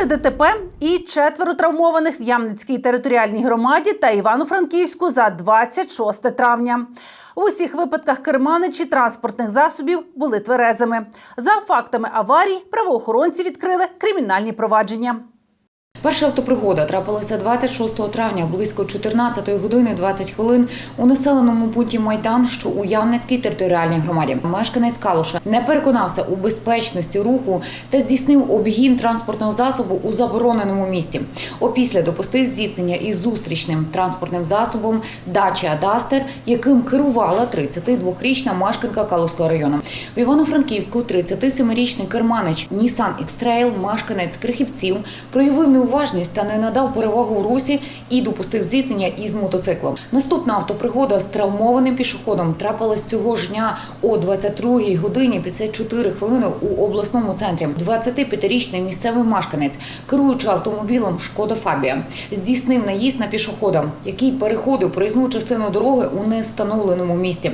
Чотири ДТП і четверо травмованих в Ямницькій територіальній громаді та Івано-Франківську за 26 травня. В усіх випадках керманичі транспортних засобів були тверезими. За фактами аварій правоохоронці відкрили кримінальні провадження. Перша автопригода трапилася 26 травня близько 14 години 20 хвилин у населеному пункті Майдан, що у Ямницькій територіальній громаді. Мешканець Калуша не переконався у безпечності руху та здійснив обгін транспортного засобу у забороненому місті. Опісля допустив зіткнення із зустрічним транспортним засобом Дача Дастер, яким керувала 32-річна мешканка Калуського району. В Івано-Франківську 37-річний керманич Nissan X-Trail, мешканець Крихівців, проявив неуважність та не надав перевагу русі і допустив зіткнення із мотоциклом. Наступна автопригода з травмованим пішоходом трапилась цього ж дня о 22 годині 54 хвилини у обласному центрі. 25-річний місцевий мешканець, керуючи автомобілем Шкода Фабія, здійснив наїзд на пішохода, який переходив проїзну частину дороги у невстановленому місці.